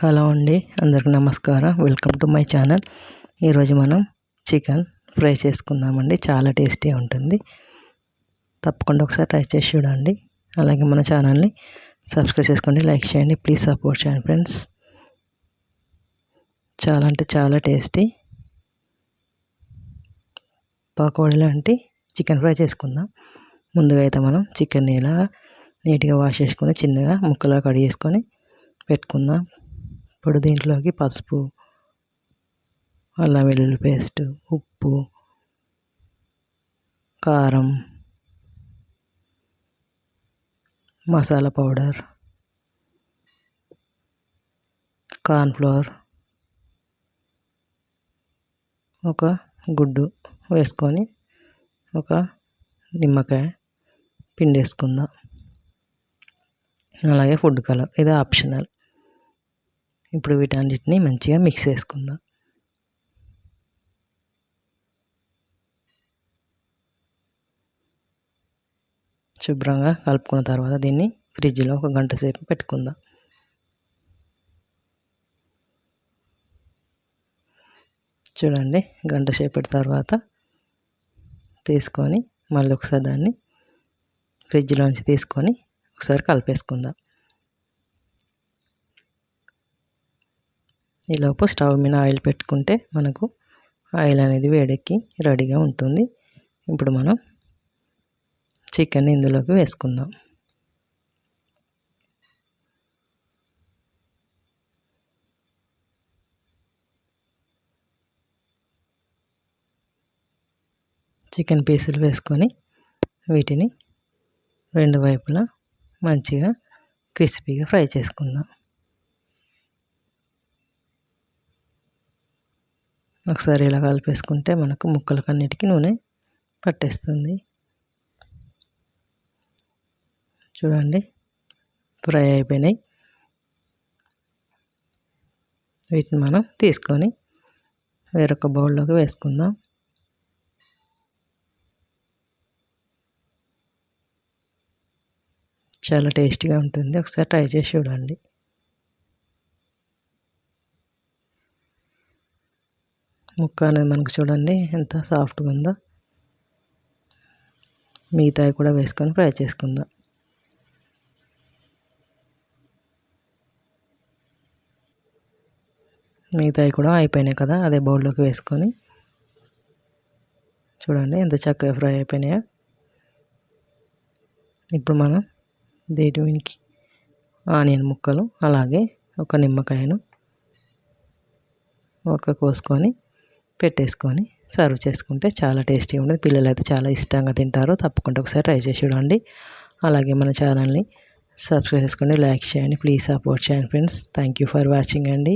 Hello అండి అందరికి నమస్కారం. వెల్కమ్ టు మై ఛానల్ ఈరోజు మనం చికెన్ ఫ్రై చేసుకుందామండి. చాలా టేస్టీ ఉంటుంది. తప్పకుండా ఒకసారి ట్రై చేసి చూడండి. అలాగే మన ఛానల్ని సబ్స్క్రైబ్ చేసుకోండి లైక్ చేయండి ప్లీజ్ సపోర్ట్ చేయండి ఫ్రెండ్స్. చాలా అంటే చాలా టేస్టీ పకోడీ లాంటి చికెన్ ఫ్రై చేసుకుందాం. ముందుగా అయితే మనం చికెన్ ఇలా నీట్గా వాష్ చేసుకొని చిన్నగా ముక్కలా కడిగేసుకొని పెట్టుకుందాం. ఇప్పుడు దీంట్లోకి పసుపు అల్లం వెల్లుల్లి పేస్ట్ ఉప్పు కారం మసాలా పౌడర్ కార్న్ఫ్లవర్ ఒక గుడ్డు వేసుకొని ఒక నిమ్మకాయ పిండి వేసుకుందాం అలాగే ఫుడ్ కలర్ ఇది ఆప్షనల్. ఇప్పుడు వీటన్నిటిని మంచిగా మిక్స్ చేసుకుందాం. శుభ్రంగా కలుపుకున్న తర్వాత దీన్ని ఫ్రిడ్జ్లో ఒక గంట సేపు పెట్టుకుందాం. చూడండి గంట సేపటి తర్వాత తీసుకొని మళ్ళీ ఒకసారి దాన్ని ఫ్రిడ్జ్లోంచి తీసుకొని ఒకసారి కలిపేసుకుందాం. ఈలోపు స్టవ్ మీద ఆయిల్ పెట్టుకుంటే మనకు ఆయిల్ అనేది వేడెక్కి రెడీగా ఉంటుంది. ఇప్పుడు మనం చికెన్ ఇందులోకి వేసుకుందాం. చికెన్ పీసులు వేసుకొని వీటిని రెండు వైపులా మంచిగా క్రిస్పీగా ఫ్రై చేసుకుందాం. ఒకసారి ఇలా కలిపేసుకుంటే మనకు ముక్కలకు అన్నిటికీ నూనె పట్టేస్తుంది. చూడండి ఫ్రై అయిపోయినాయి. వీటిని మనం తీసుకొని వేరొక బౌల్లోకి వేసుకుందాం. చాలా టేస్టీగా ఉంటుంది. ఒకసారి ట్రై చేసి చూడండి. ముక్క అనేది మనకు చూడండి ఎంత సాఫ్ట్గా ఉందో. మిగతాయి కూడా వేసుకొని ఫ్రై చేసుకుందాం. మిగతాయి కూడా అయిపోయినాయి కదా అదే బౌల్లోకి వేసుకొని. చూడండి ఎంత చక్కగా ఫ్రై అయిపోయినాయో. ఇప్పుడు మనం దీనికి ఆనియన్ ముక్కలు అలాగే ఒక నిమ్మకాయను ఒక కోసుకొని పెట్టేసుకొని సర్వ్ చేసుకుంటే చాలా టేస్టీగా ఉంటుంది. పిల్లలు అయితే చాలా ఇష్టంగా తింటారు. తప్పకుండా ఒకసారి ట్రై చేసి చూడండి. అలాగే మన ఛానల్ని సబ్స్క్రైబ్ చేసుకోండి లైక్ చేయండి ప్లీజ్ సపోర్ట్ చేయండి friends. Thank you for watching అండి.